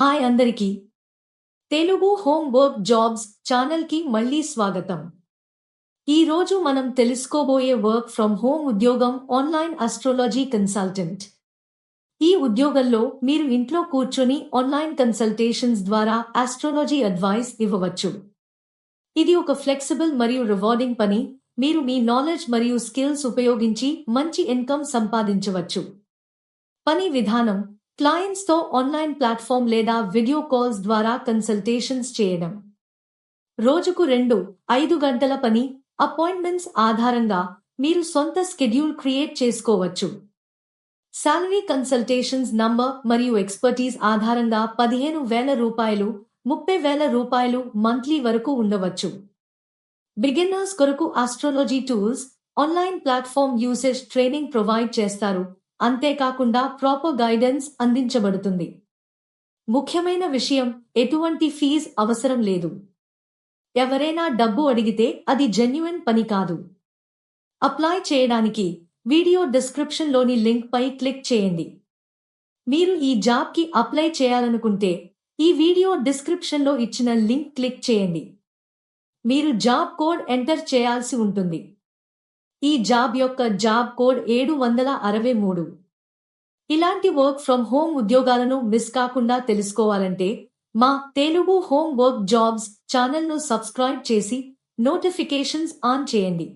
Hi అందరికీ. Telugu home work jobs ఛానల్కి మళ్ళీ స్వాగతం. ఈ రోజు మనం తెలుసుకోబోయే వర్క్ ఫ్రమ్ హోమ్ ఉద్యోగం ఆన్లైన్ అస్ట్రాలజీ కన్సల్టెంట్. ఈ ఉద్యోగంలో మీరు ఇంట్లో కూర్చొని ఆన్లైన్ కన్సల్టేషన్స్ ద్వారా ఆస్ట్రాలజీ అడ్వైస్ ఇవ్వవచ్చు. ఇది ఒక ఫ్లెక్సిబుల్ మరియు రివార్డింగ్ పని మీరు మీ నాలెడ్జ్ మరియు స్కిల్స్ ఉపయోగించి మంచి ఇన్కమ్ సంపాదించవచ్చు. పని విధానం క్లయింట్స్తో ఆన్లైన్ ప్లాట్ఫామ్ లేదా వీడియో కాల్స్ ద్వారా కన్సల్టేషన్స్ చేయడం. రోజుకు రెండు ఐదు గంటల పని అపాయింట్మెంట్స్ ఆధారంగా మీరు సొంత స్కెడ్యూల్ క్రియేట్ చేసుకోవచ్చు. శాలరీ కన్సల్టేషన్స్ నంబర్ మరియు ఎక్స్పర్టీస్ ఆధారంగా పదిహేను వేల రూపాయలు ముప్పై వేల రూపాయలు మంత్లీ వరకు ఉండవచ్చు. బిగిన్నర్స్ కొరకు astrology tools online platform usage training provide చేస్తారు. అంతేకాకుండా ప్రాపర్ గైడెన్స్ అందించబడుతుంది. ముఖ్యమైన విషయం ఎటువంటి ఫీజ్ అవసరం లేదు. ఎవరైనా డబ్బు అడిగితే అది జెన్యున్ పని కాదు. అప్లై చేయడానికి వీడియో డిస్క్రిప్షన్లోని లింక్పై క్లిక్ చేయండి. మీరు ఈ జాబ్కి అప్లై చేయాలనుకుంటే ఈ వీడియో డిస్క్రిప్షన్లో ఇచ్చిన లింక్ క్లిక్ చేయండి. మీరు జాబ్ కోడ్ ఎంటర్ చేయాల్సి ఉంటుంది. ఈ జాబ్ యొక్క జాబ్ కోడ్ ఏడు వందల అరవై మూడు. ఇలాంటి వర్క్ ఫ్రమ్ హోమ్ ఉద్యోగాలను మిస్ కాకుండా తెలుసుకోవాలంటే మా తెలుగు హోమ్ వర్క్ జాబ్స్ ఛానల్ను సబ్స్క్రైబ్ చేసి నోటిఫికేషన్స్ ఆన్ చేయండి.